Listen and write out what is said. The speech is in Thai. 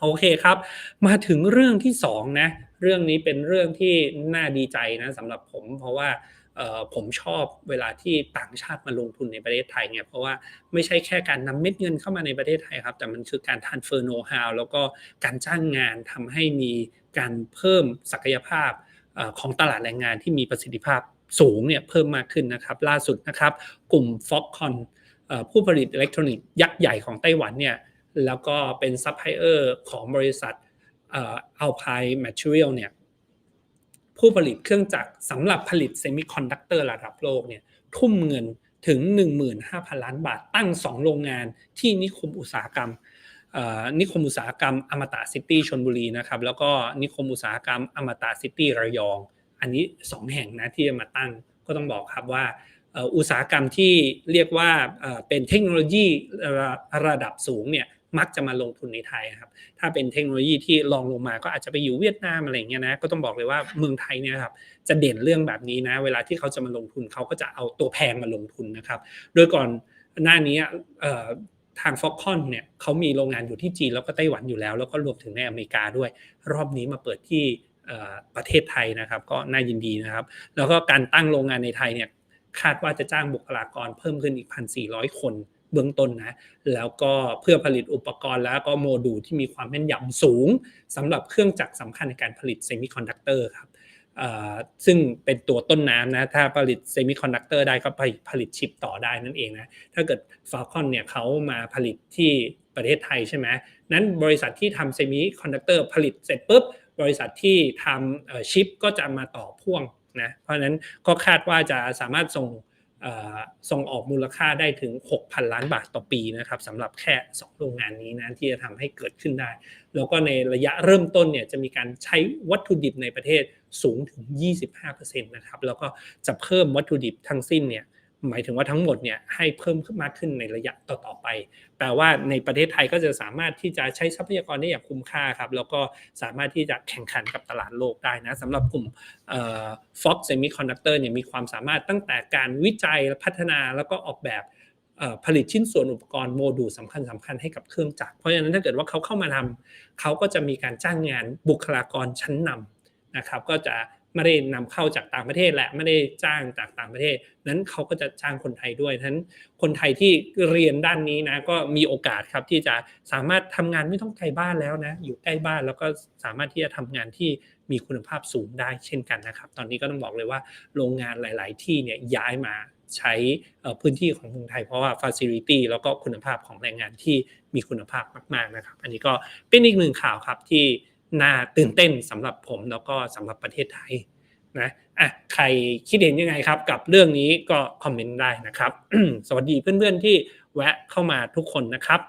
โอเคครับ มาถึงเรื่องที่สองนะ เรื่องนี้เป็นเรื่องที่น่าดีใจนะสำหรับผมเพราะว่าผมชอบเวลาที่ต่างชาติมาลงทุนในประเทศไทยเนี่ยเพราะว่าไม่ใช่แค่การนำเม็ดเงินเข้ามาในประเทศไทยครับ แต่มันคือการ transfer know how แล้วก็การจ้างงานทำให้มีการเพิ่มศักยภาพของตลาดแรงงานที่มีประสิทธิภาพสูงเนี่ยเพิ่มมากขึ้นนะครับ ล่าสุดนะครับ กลุ่ม Foxconn ผู้ผลิตอิเล็กทรอนิกส์ยักษ์ใหญ่ของไต้หวันเนี่ย แล้วก็เป็นซัพพลายเออร์ของบริษัทอัลพายแมทเทอเรียลเนี่ยผู้ผลิตเครื่องจักรสำหรับผลิตเซมิคอนดักเตอร์ระดับโลกเนี่ยทุ่มเงินถึง 15,000 ล้านบาทตั้ง 2 โรงงานที่นิคมอุตสาหกรรมนิคมอุตสาหกรรมอมตะซิตี้ชนบุรีนะครับแล้วก็นิคมอุตสาหกรรมอมตะซิตี้ระยอง อันนี้ 2 แห่งนะที่จะมาตั้งก็ต้องบอกครับว่าอุตสาหกรรมที่เรียกว่าเป็นเทคโนโลยีระดับสูงเนี่ย มักจะมาลงทุนในไทยครับ ถ้าเป็นเทคโนโลยีที่ลองลงมาก็อาจจะไปอยู่เวียดนามอะไรเงี้ยนะ ก็ต้องบอกเลยว่าเมืองไทยเนี่ยครับจะเด่นเรื่องแบบนี้นะ เวลาที่เขาจะมาลงทุนเขาก็จะเอาตัวแพงมาลงทุนนะครับ โดยก่อนหน้านี้ทางฟ็อกคอนเนี่ยเขามีโรงงานอยู่ที่จีนแล้วก็ไต้หวันอยู่แล้ว แล้วก็รวมถึงในอเมริกาด้วย รอบนี้มาเปิดที่ประเทศไทยนะครับ ก็น่ายินดีนะครับ แล้วก็การตั้งโรงงานในไทยเนี่ยคาดว่าจะจ้างบุคลากรเพิ่มขึ้นอีก 1,400 คน เบื้องต้นนะ แล้วก็เพื่อผลิตอุปกรณ์แล้วก็โมดูลที่มีความแม่นยำสูงสำหรับเครื่องจักรสำคัญในการผลิตเซมิคอนดักเตอร์ครับซึ่งเป็นตัวต้นน้ำนะ ถ้าผลิตเซมิคอนดักเตอร์ได้ก็ไปผลิตชิปต่อได้นั่นเองนะ ถ้าเกิดฟาคอนเนี่ยเขามาผลิตที่ประเทศไทยใช่ไหมนั้นบริษัทที่ทำเซมิคอนดักเตอร์ผลิตเสร็จปุ๊บ บริษัทที่ทำชิปก็จะมาต่อพ่วงนะ เพราะนั้นก็คาดว่าจะสามารถส่ง ส่งออกมูลค่าได้ถึง 6,000 ล้านบาทต่อปีนะครับสำหรับแค่ 2 โรงงานนี้นะที่จะทำให้เกิดขึ้นได้ แล้วก็ในระยะเริ่มต้นเนี่ยจะมีการใช้วัตถุดิบในประเทศสูงถึง 25%นะครับแล้วก็จะเพิ่มวัตถุดิบทั้งสิ้นเนี่ย หมายถึงว่าทั้งหมดเนี่ยให้เพิ่มขึ้นมากขึ้นในระยะต่อๆไป แปลว่าในประเทศไทยก็จะสามารถที่จะใช้ทรัพยากรได้อย่างคุ้มค่าครับ แล้วก็สามารถที่จะแข่งขันกับตลาดโลกได้นะสำหรับกลุ่ม Fox Semiconductor เนี่ยมีความสามารถตั้งแต่การวิจัยพัฒนาแล้วก็ออกแบบผลิตชิ้นส่วนอุปกรณ์โมดูลสำคัญสำคัญให้กับเครื่องจักร เพราะฉะนั้นถ้าเกิดว่าเขาเข้ามาทำเขาก็จะมีการจ้างงานบุคลากรชั้นนำนะครับ ก็จะไม่ได้นำเข้าจากต่างประเทศแหละไม่ได้จ้างจากต่างประเทศ นั้นเขาก็จะจ้างคนไทยด้วยทั้นคนไทยที่เรียนด้านนี้นะก็มีโอกาสครับที่จะสามารถทำงานไม่ต้องไกลบ้านแล้วนะอยู่ใกล้บ้านแล้วก็สามารถที่จะทำงานที่มีคุณภาพสูงได้เช่นกันนะครับ ตอนนี้ก็ต้องบอกเลยว่าโรงงานหลาย ๆ ที่เนี่ยย้ายมาใช้พื้นที่ของเมืองไทยเพราะว่าฟ a c i l i t y แล้วก็คุณภาพของแรงงานที่มีคุณภาพมาก ๆ นะครับ อันนี้ก็เป็นอีกหนึ่งข่าวครับที่ น่าตื่นเต้นสำหรับผมแล้วก็สำหรับประเทศไทยนะอะใครคิดเห็นยังไงครับ กับเรื่องนี้ก็คอมเมนต์ได้นะครับ สวัสดีเพื่อนๆที่แวะเข้ามาทุกคนนะครับ